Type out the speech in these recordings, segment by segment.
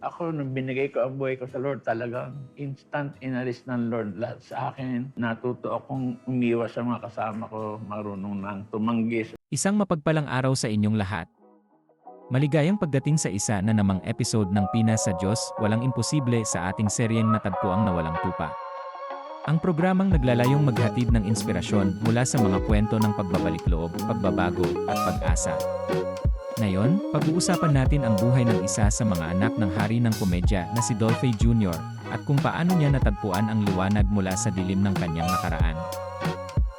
Ako, nung binigay ko ang buhay ko sa Lord, talagang instant inalis ng Lord lahat sa akin. Natuto akong umiwas sa mga kasama ko, marunong nang tumanggi Isang mapagpalang araw sa inyong lahat. Maligayang pagdating sa isa na namang episode ng Pinas sa Diyos, walang imposible sa ating seryeng natagpo ang nawalang tupa. Ang programang naglalayong maghatid ng inspirasyon mula sa mga kwento ng pagbabalik loob, pagbabago, at pag-asa. Ngayon, pag-uusapan natin ang buhay ng isa sa mga anak ng hari ng komedya na si Dolphy Jr. at kung paano niya natagpuan ang liwanag mula sa dilim ng kanyang nakaraan.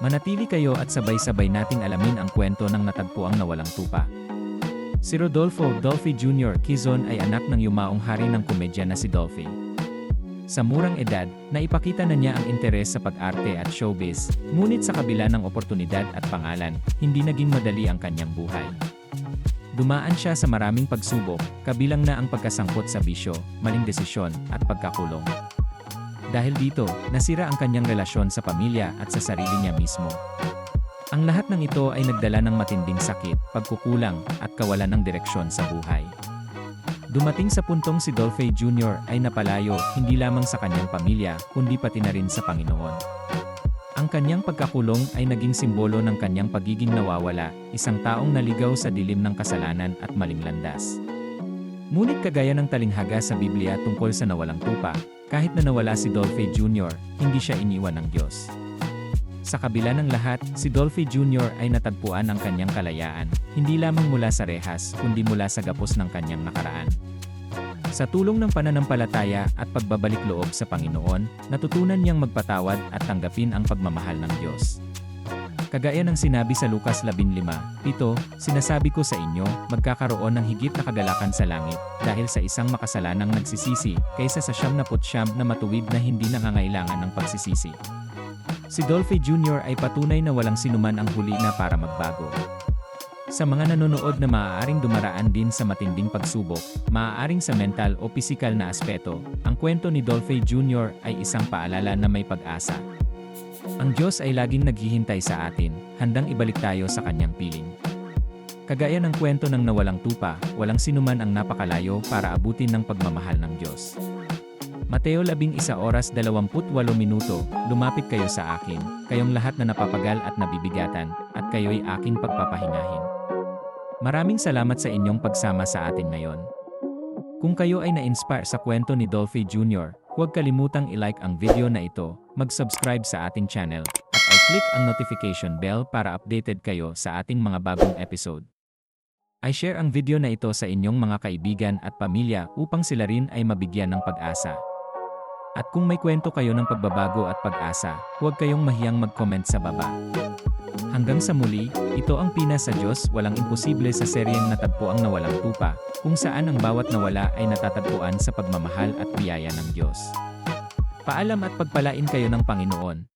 Manatili kayo at sabay-sabay nating alamin ang kwento ng natagpuang nawalang tupa. Si Rodolfo Dolphy Jr. Quezon ay anak ng yumaong hari ng komedya na si Dolphy. Sa murang edad, naipakita na niya ang interes sa pag-arte at showbiz, ngunit sa kabila ng oportunidad at pangalan, hindi naging madali ang kanyang buhay. Dumaan siya sa maraming pagsubok, kabilang na ang pagkasangkot sa bisyo, maling desisyon, at pagkakulong. Dahil dito, nasira ang kanyang relasyon sa pamilya at sa sarili niya mismo. Ang lahat ng ito ay nagdala ng matinding sakit, pagkukulang, at kawalan ng direksyon sa buhay. Dumating sa puntong si Dolphy Jr. ay napalayo hindi lamang sa kanyang pamilya, kundi pati na rin sa Panginoon. Ang kanyang pagkakulong ay naging simbolo ng kanyang pagiging nawawala, isang taong naligaw sa dilim ng kasalanan at maling landas. Ngunit kagaya ng talinghaga sa Biblia tungkol sa nawalang tupa, kahit na nawala si Dolphy Jr., hindi siya iniwan ng Diyos. Sa kabila ng lahat, si Dolphy Jr. ay natagpuan ang kanyang kalayaan, hindi lamang mula sa rehas, kundi mula sa gapos ng kanyang nakaraan. Sa tulong ng pananampalataya at pagbabalik loob sa Panginoon, natutunan niyang magpatawad at tanggapin ang pagmamahal ng Diyos. Kagaya ng sinabi sa Lucas 15, Pito, sinasabi ko sa inyo, magkakaroon ng higit na kagalakan sa langit, dahil sa isang makasalanang nagsisisi, kaysa sa siyam na putsyam na matuwid na hindi nangangailangan ng pagsisisi. Si Dolphy Jr. ay patunay na walang sinuman ang huli na para magbago. Sa mga nanonood na maaaring dumaraan din sa matinding pagsubok, maaaring sa mental o pisikal na aspeto, ang kwento ni Dolphy Jr. ay isang paalala na may pag-asa. Ang Diyos ay laging naghihintay sa atin, handang ibalik tayo sa kanyang piling. Kagaya ng kwento ng nawalang tupa, walang sinuman ang napakalayo para abutin ng pagmamahal ng Diyos. Mateo 11 oras 28 minuto, lumapit kayo sa akin, kayong lahat na napapagal at nabibigatan, at kayo'y aking pagpapahingahin. Maraming salamat sa inyong pagsama sa atin ngayon. Kung kayo ay na-inspire sa kwento ni Dolphy Jr., huwag kalimutang i-like ang video na ito, mag-subscribe sa ating channel, at i-click ang notification bell para updated kayo sa ating mga bagong episode. I-share ang video na ito sa inyong mga kaibigan at pamilya upang sila rin ay mabigyan ng pag-asa. At kung may kwento kayo ng pagbabago at pag-asa, huwag kayong mahiyang mag-comment sa baba. Hanggang sa muli, ito ang Pinas sa Diyos, walang imposible sa seryeng natagpo ang nawalang tupa, kung saan ang bawat nawala ay natatagpuan sa pagmamahal at biyaya ng Diyos. Paalam at pagpalain kayo ng Panginoon.